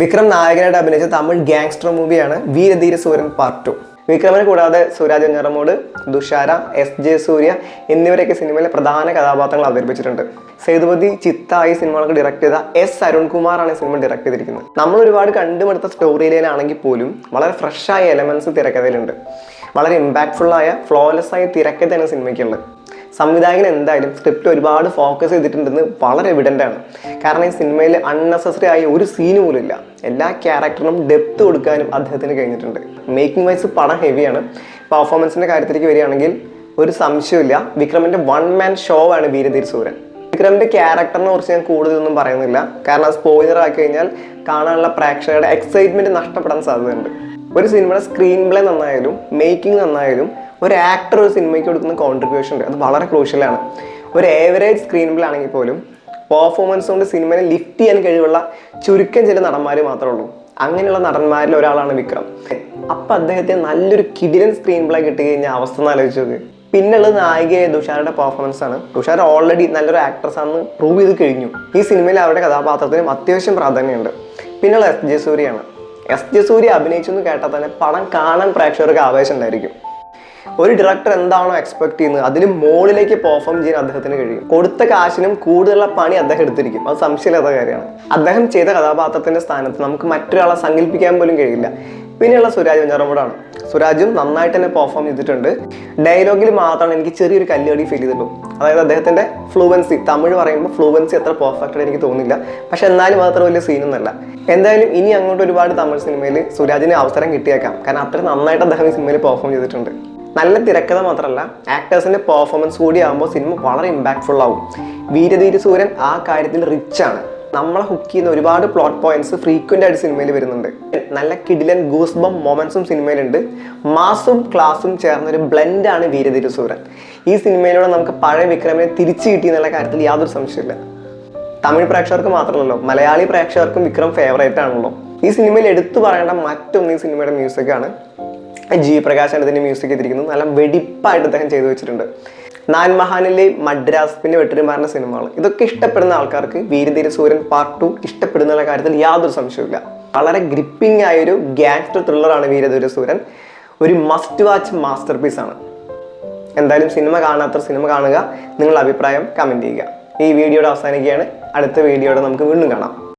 വിക്രം നായകനായിട്ട് അഭിനയിച്ച തമിഴ് ഗാങ്സ്റ്റർ മൂവിയാണ് വീരധീര സൂര്യൻ പാർട്ട് ടു വിക്രമിനെ കൂടാതെ സുരാജ് ഞറമോട് ദുഷാര എസ് ജെ സൂര്യ എന്നിവരൊക്കെ സിനിമയിലെ പ്രധാന കഥാപാത്രങ്ങൾ അവതരിപ്പിച്ചിട്ടുണ്ട്. സേതുപതി ചിത്ത ഈ സിനിമകൾക്ക് ഡയറക്ട് ചെയ്ത എസ് അരുൺകുമാറാണ് ഈ സിനിമ ഡയറക്ട് ചെയ്തിരിക്കുന്നത്. നമ്മൾ ഒരുപാട് കണ്ടുമെടുത്ത സ്റ്റോറി ലൈനാണെങ്കിൽ പോലും വളരെ ഫ്രഷായ എലമെന്റ്സ് തിരക്കഥയിലുണ്ട്. വളരെ ഇമ്പാക്ട്ഫുൾ ആയ ഫ്ലോലെസ് ആയ തിരക്കഥയാണ് സിനിമയ്ക്കുള്ളത്. സംവിധായകൻ എന്തായാലും സ്ക്രിപ്റ്റ് ഒരുപാട് ഫോക്കസ് ചെയ്തിട്ടുണ്ടെന്ന് വളരെ എവിഡന്റ് ആണ്. കാരണം ഈ സിനിമയിൽ അൺനെസസറി ആയ ഒരു സീന് പോലും ഇല്ല. എല്ലാ ക്യാരക്ടറിനും ഡെപ്ത് കൊടുക്കാനും അദ്ദേഹത്തിന് കഴിഞ്ഞിട്ടുണ്ട്. മേക്കിംഗ് വൈസ് പടം ഹെവിയാണ് പെർഫോമൻസിന്റെ കാര്യത്തിലേക്ക് വരികയാണെങ്കിൽ ഒരു സംശയമില്ല വിക്രമിന്റെ വൺ മാൻ ഷോ ആണ് വീരധീർ സൂരൻ വിക്രമിന്റെ ക്യാരക്ടറിനെ കുറിച്ച് ഞാൻ കൂടുതലൊന്നും പറയുന്നില്ല. കാരണം സ്പോയിലർ ആക്കി കഴിഞ്ഞാൽ കാണാനുള്ള പ്രേക്ഷകരുടെ എക്സൈറ്റ്മെന്റ് നഷ്ടപ്പെടാൻ സാധ്യതയുണ്ട്. ഒരു സിനിമയുടെ സ്ക്രീൻ പ്ലേ നന്നായാലും മേക്കിംഗ് നന്നായാലും ഒരു ആക്ടർ ഒരു സിനിമയ്ക്ക് കൊടുക്കുന്ന കോൺട്രിബ്യൂഷൻ ഉണ്ട്. അത് വളരെ ക്രൂഷ്യലാണ് ഒരു ഏവറേജ് പ്ലേ ആണെങ്കിൽ പോലും പെർഫോമൻസ് കൊണ്ട് സിനിമയെ ലിഫ്റ്റ് ചെയ്യാൻ കഴിവുള്ള ചുരുക്കം ചില നടന്മാർ മാത്രമേ ഉള്ളൂ. അങ്ങനെയുള്ള നടന്മാരിൽ ഒരാളാണ് വിക്രം. അപ്പം അദ്ദേഹത്തെ നല്ലൊരു കിടിലൻ സ്ക്രീൻ പ്ലേ കിട്ടി കഴിഞ്ഞാൽ അവസ്ഥ ഒന്ന് ആലോചിച്ച് നോക്ക്. പിന്നുള്ളത് നായികയായ തുഷാരുടെ പെർഫോമൻസ് ആണ്. തുഷാർ ഓൾറെഡി നല്ലൊരു ആക്ട്രസ് ആണെന്ന് പ്രൂവ് ചെയ്ത് കഴിഞ്ഞു. ഈ സിനിമയിൽ അവരുടെ കഥാപാത്രത്തിനും അത്യാവശ്യം പ്രാധാന്യമുണ്ട്. പിന്നുള്ള എസ് ജെ സൂര്യയാണ് എസ് ജെ സൂര്യ അഭിനയിച്ചു എന്ന് കേട്ടാൽ തന്നെ പടം കാണാൻ പ്രേക്ഷകർക്ക് ആവേശം ഉണ്ടായിരിക്കും. ഒരു ഡയറക്ടർ എന്താണോ എക്സ്പെക്ട് ചെയ്യുന്നത് അതിന് മുകളിലേക്ക് പെർഫോം ചെയ്യാൻ അദ്ദേഹത്തിന് കഴിയും. കൊടുത്ത കാശിനും കൂടുതലുള്ള പണി അദ്ദേഹം എടുത്തിരിക്കും. അത് സംശയമില്ലാത്ത കാര്യമാണ്. അദ്ദേഹം ചെയ്ത കഥാപാത്രത്തിന്റെ സ്ഥാനത്ത് നമുക്ക് മറ്റൊരാളെ സങ്കല്പിക്കാൻ പോലും കഴിയില്ല. പിന്നെയുള്ള സുരാജ് വെഞ്ഞാറമൂടാണ്. സുരാജും നന്നായിട്ട് തന്നെ പെർഫോം ചെയ്തിട്ടുണ്ട്. ഡയലോഗിൽ മാത്രമാണ് എനിക്ക് ചെറിയൊരു കല്ലുകടി ഫീൽ ചെയ്തിട്ടുള്ളൂ അതായത് അദ്ദേഹത്തിന്റെ ഫ്ലുവൻസി തമിഴ് പറയുമ്പോൾ ഫ്ലുവൻസി അത്ര പെർഫെക്റ്റ് എനിക്ക് തോന്നില്ല. പക്ഷെ എന്നാലും അത്ര വലിയ സീനൊന്നല്ല എന്തായാലും ഇനി അങ്ങോട്ട് ഒരുപാട് തമിഴ് സിനിമയിൽ സുരാജിന് അവസരം കിട്ടിയേക്കാം. കാരണം അത്ര നന്നായിട്ട് അദ്ദേഹം ഈ സിനിമയിൽ പെർഫോം ചെയ്തിട്ടുണ്ട്. നല്ല തിരക്കഥ മാത്രമല്ല ആക്ടേഴ്സിന്റെ പെർഫോമൻസ് കൂടി ആകുമ്പോൾ സിനിമ വളരെ ഇമ്പാക്ട്ഫുൾ ആവും. വീരധീര സൂര്യൻ ആ കാര്യത്തിൽ റിച്ച് ആണ്. നമ്മളെ ഹുക്ക് ചെയ്യുന്ന ഒരുപാട് പ്ലോട്ട് പോയിന്റ്സ് ഫ്രീക്വന്റ് ആയിട്ട് സിനിമയിൽ വരുന്നുണ്ട്. നല്ല കിഡിലൻ ഗൂസ് ബം മൊമെന്റ്സും സിനിമയിലുണ്ട് മാസും ക്ലാസും ചേർന്ന ഒരു ബ്ലെൻഡ് ആണ് വീരധീര സൂരൻ ഈ സിനിമയിലൂടെ നമുക്ക് പഴയ വിക്രമിനെ തിരിച്ചു കിട്ടി എന്നുള്ള കാര്യത്തിൽ യാതൊരു സംശയമില്ല തമിഴ് പ്രേക്ഷകർക്ക് മാത്രമല്ലല്ലോ മലയാളി പ്രേക്ഷകർക്കും വിക്രം ഫേവറേറ്റ് ആണല്ലോ. ഈ സിനിമയിൽ എടുത്തു പറയേണ്ട മറ്റൊന്ന് ഈ സിനിമയുടെ മ്യൂസിക്കാണ് ജി പ്രകാശാണ് ഇതിന്റെ മ്യൂസിക് ചെയ്തിരിക്കുന്നത്. നല്ല വെടിപ്പായിട്ട് അദ്ദേഹം ചെയ്തു വെച്ചിട്ടുണ്ട്. നാൻമഹാനിലെ മദ്രാസ് പിന്നെ വെട്ടിരുമാറിന്റെ സിനിമകൾ ഇതൊക്കെ ഇഷ്ടപ്പെടുന്ന ആൾക്കാർക്ക് വീരധീര സൂര്യൻ പാർട്ട് ടു ഇഷ്ടപ്പെടുന്ന കാര്യത്തിൽ യാതൊരു സംശയവുമില്ല. വളരെ ഗ്രിപ്പിംഗ് ആയൊരു ഗ്യാങ്സ്റ്റർ ത്രില്ലറാണ് വീരധീര സൂര്യൻ. ഒരു മസ്റ്റ് വാച്ച് മാസ്റ്റർ പീസ് ആണ്. എന്തായാലും സിനിമ കാണാത്ത സിനിമ കാണുക. നിങ്ങളുടെ അഭിപ്രായം കമന്റ് ചെയ്യുക. ഈ വീഡിയോയുടെ അവസാനിക്കുകയാണ്. അടുത്ത വീഡിയോയുടെ നമുക്ക് വീണ്ടും കാണാം.